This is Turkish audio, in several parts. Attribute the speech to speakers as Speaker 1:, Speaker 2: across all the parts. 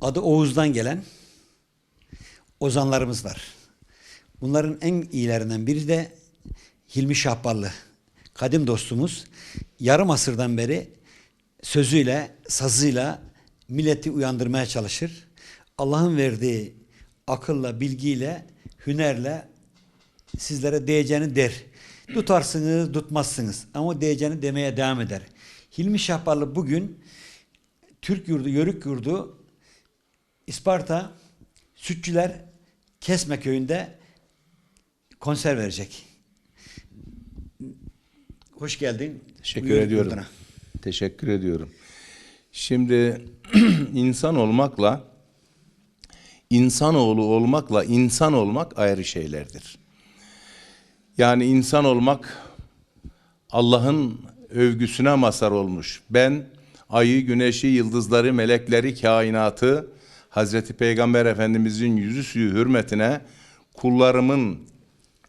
Speaker 1: adı Oğuz'dan gelen ozanlarımız var. Bunların en iyilerinden biri de Hilmi Şahballı. Kadim dostumuz. Yarım asırdan beri sözüyle, sazıyla milleti uyandırmaya çalışır. Allah'ın verdiği akılla, bilgiyle, hünerle sizlere diyeceğini der. Tutarsınız, tutmazsınız. Ama diyeceğini demeye devam eder. Hilmi Şahballı bugün Türk yurdu, Yörük yurdu, İsparta, Sütçüler, Kesme köyünde konser verecek. Hoş geldin.
Speaker 2: Teşekkür
Speaker 1: Buyur
Speaker 2: ediyorum.
Speaker 1: yurduna.
Speaker 2: Teşekkür ediyorum. Şimdi insan olmakla insanoğlu olmakla insan olmak ayrı şeylerdir. Yani insan olmak Allah'ın övgüsüne mazhar olmuş. Ben ayı, güneşi, yıldızları, melekleri, kainatı Hazreti Peygamber Efendimizin yüzü suyu hürmetine kullarımın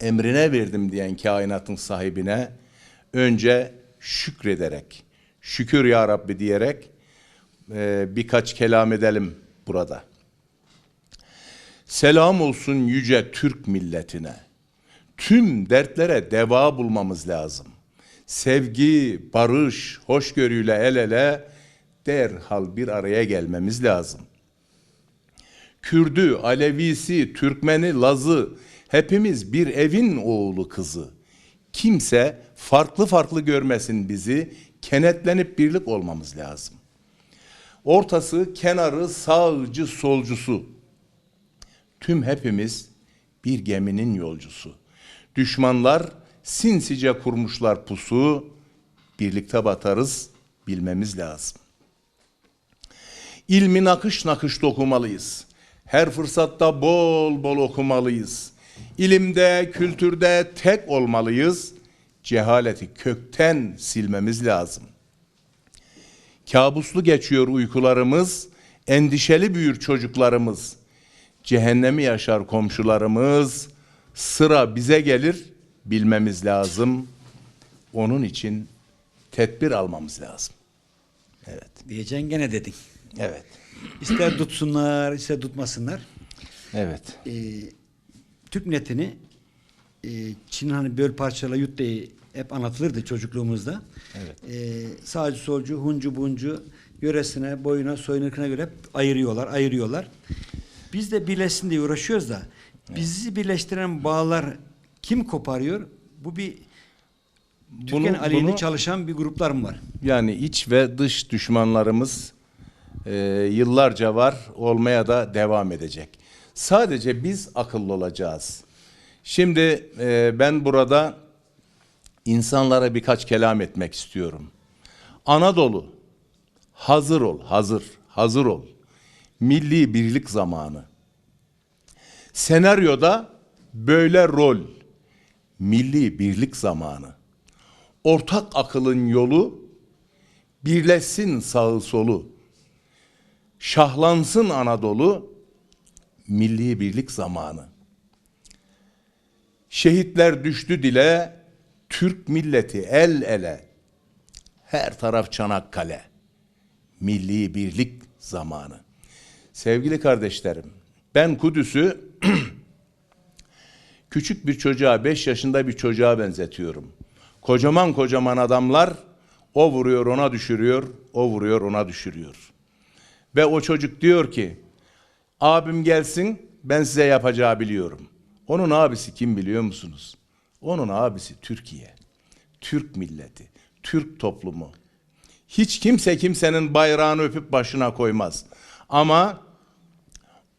Speaker 2: emrine verdim diyen kainatın sahibine önce şükrederek, şükür ya Rabbi diyerek e, birkaç kelam edelim burada. Selam olsun yüce Türk milletine. Tüm dertlere deva bulmamız lazım. Sevgi, barış, hoşgörüyle el ele derhal bir araya gelmemiz lazım. Kürdü, Alevisi, Türkmeni, Lazı hepimiz bir evin oğlu kızı. Kimse farklı farklı görmesin bizi. Kenetlenip birlik olmamız lazım. Ortası, kenarı, sağcı, solcusu. Tüm hepimiz bir geminin yolcusu. Düşmanlar sinsice kurmuşlar pusu. Birlikte batarız bilmemiz lazım. İlmi nakış nakış dokumalıyız. Her fırsatta bol bol okumalıyız. İlimde, kültürde tek olmalıyız. Cehaleti kökten silmemiz lazım. Kabuslu geçiyor uykularımız, endişeli büyür çocuklarımız. Cehennemi yaşar komşularımız. Sıra bize gelir, bilmemiz lazım. Onun için tedbir almamız lazım. Evet.
Speaker 1: Diyeceğin gene dedin.
Speaker 2: Evet.
Speaker 1: İster tutsunlar, ister tutmasınlar.
Speaker 2: Evet.
Speaker 1: Ee, Türk milletini e, Çin'in hani böl parçala yut diye hep anlatılırdı çocukluğumuzda.
Speaker 2: Evet.
Speaker 1: Ee, sağcı solcu, huncu buncu yöresine, boyuna, soyun ırkına göre hep ayırıyorlar, ayırıyorlar. Biz de birleşsin diye uğraşıyoruz da bizi birleştiren bağlar kim koparıyor? Bu bir Türkiye'nin aleyhine
Speaker 2: bunu-
Speaker 1: çalışan bir gruplar mı var?
Speaker 2: Yani iç ve dış düşmanlarımız e, yıllarca var, olmaya da devam edecek. Sadece biz akıllı olacağız. Şimdi e, ben burada insanlara birkaç kelam etmek istiyorum. Anadolu, hazır ol, hazır, hazır ol. Milli birlik zamanı. Senaryoda böyle rol. Milli birlik zamanı. Ortak akılın yolu birleşsin sağı solu. Şahlansın Anadolu milli birlik zamanı. Şehitler düştü dile, Türk milleti el ele. Her taraf Çanakkale. Milli birlik zamanı. Sevgili kardeşlerim, ben Kudüs'ü küçük bir çocuğa, 5 yaşında bir çocuğa benzetiyorum. Kocaman kocaman adamlar o vuruyor ona düşürüyor, o vuruyor ona düşürüyor. Ve o çocuk diyor ki abim gelsin ben size yapacağı biliyorum. Onun abisi kim biliyor musunuz? Onun abisi Türkiye. Türk milleti, Türk toplumu. Hiç kimse kimsenin bayrağını öpüp başına koymaz. Ama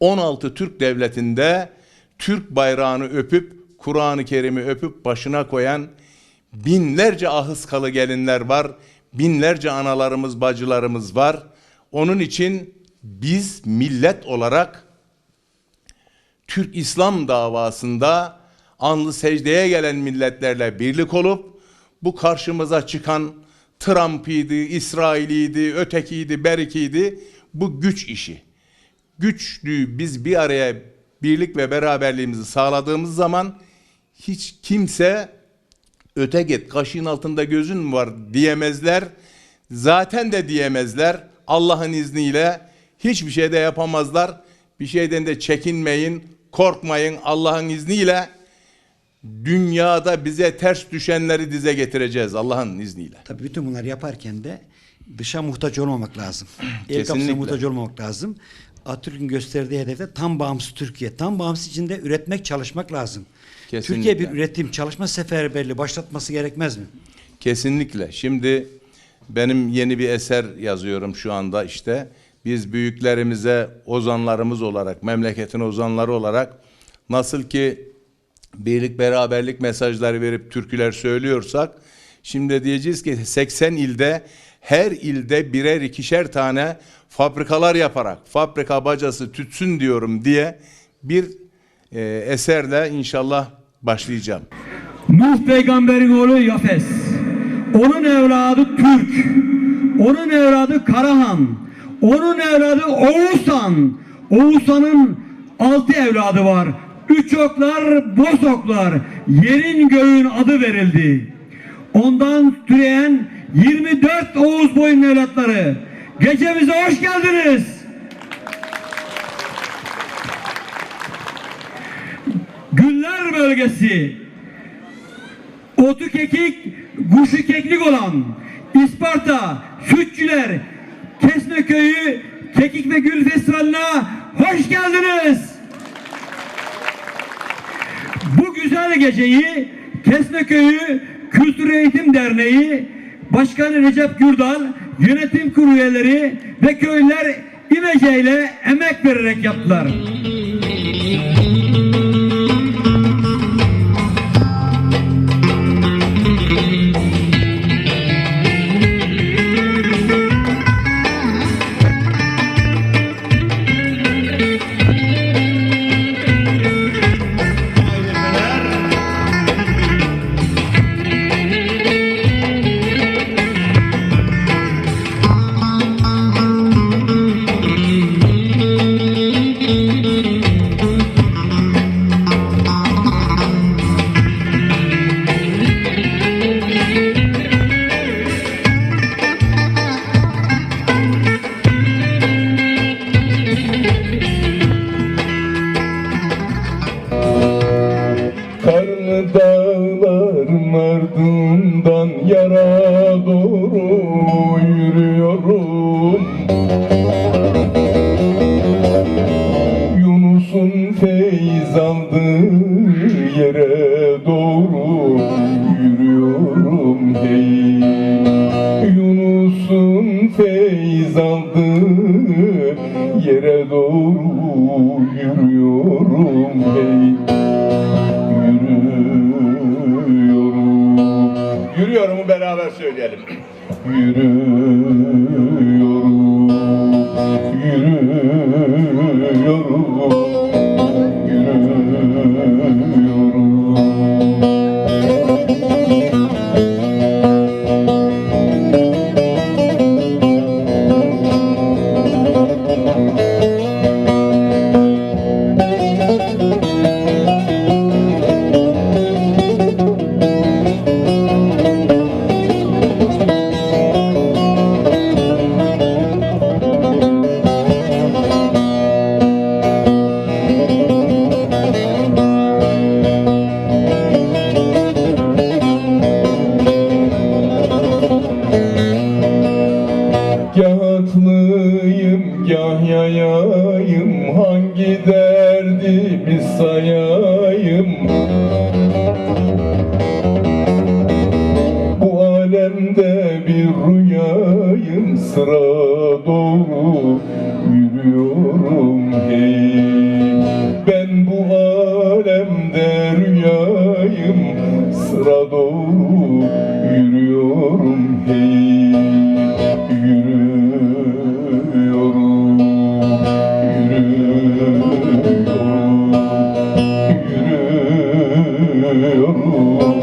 Speaker 2: 16 Türk devletinde Türk bayrağını öpüp Kur'an-ı Kerim'i öpüp başına koyan binlerce ahıskalı gelinler var. Binlerce analarımız, bacılarımız var. Onun için biz millet olarak Türk İslam davasında anlı secdeye gelen milletlerle birlik olup bu karşımıza çıkan Trump'ıydı, İsrail'iydi, ötekiydi, berikiydi bu güç işi. Güçlü biz bir araya birlik ve beraberliğimizi sağladığımız zaman hiç kimse öte git kaşığın altında gözün var diyemezler. Zaten de diyemezler. Allah'ın izniyle
Speaker 3: Hiçbir şey de yapamazlar. Bir şeyden de çekinmeyin, korkmayın. Allah'ın izniyle dünyada bize ters düşenleri dize getireceğiz Allah'ın izniyle.
Speaker 4: Tabii bütün bunları yaparken de dışa muhtaç olmamak lazım. El kapısına
Speaker 3: Kesinlikle.
Speaker 4: muhtaç olmamak lazım. Atatürk'ün gösterdiği hedefte tam bağımsız Türkiye. Tam bağımsız içinde üretmek, çalışmak lazım.
Speaker 3: Kesinlikle.
Speaker 4: Türkiye bir üretim, çalışma seferberliği başlatması gerekmez mi?
Speaker 3: Kesinlikle. Şimdi benim yeni bir eser yazıyorum şu anda işte. Biz büyüklerimize ozanlarımız olarak, memleketin ozanları olarak nasıl ki birlik beraberlik mesajları verip türküler söylüyorsak şimdi diyeceğiz ki 80 ilde her ilde birer ikişer tane fabrikalar yaparak fabrika bacası tütsün diyorum diye bir e, eserle inşallah başlayacağım.
Speaker 1: Nuh peygamberin oğlu Yafes. Onun evladı Türk. Onun evladı Karahan. Onun evladı Oğuzhan. Oğuzhan'ın altı evladı var. Üç oklar, boz oklar. Yerin göğün adı verildi. Ondan türeyen 24 Oğuz boyun evlatları. Gecemize hoş geldiniz. Güller bölgesi otu kekik, kuşu keklik olan İsparta, Sütçüler, Kesme Köyü Kekik ve Gül Festivali'ne hoş geldiniz. Bu güzel geceyi Kesme Köyü Kültür Eğitim Derneği Başkanı Recep Gürdal, yönetim kurulu üyeleri ve köylüler İmece ile emek vererek yaptılar.
Speaker 2: Aldığı yere doğru yürüyorum hey. Yunus'un feyz aldığı yere doğru yürüyorum hey. Yürüyorum.
Speaker 3: Yürüyorumu beraber söyleyelim.
Speaker 2: Yürüyorum. Yürüyorum rüyayım Sıra doğru yürüyorum hey. Ben bu alemde rüyayım Sıra doğru yürüyorum hey. Yürüyorum, yürüyorum, yürüyorum,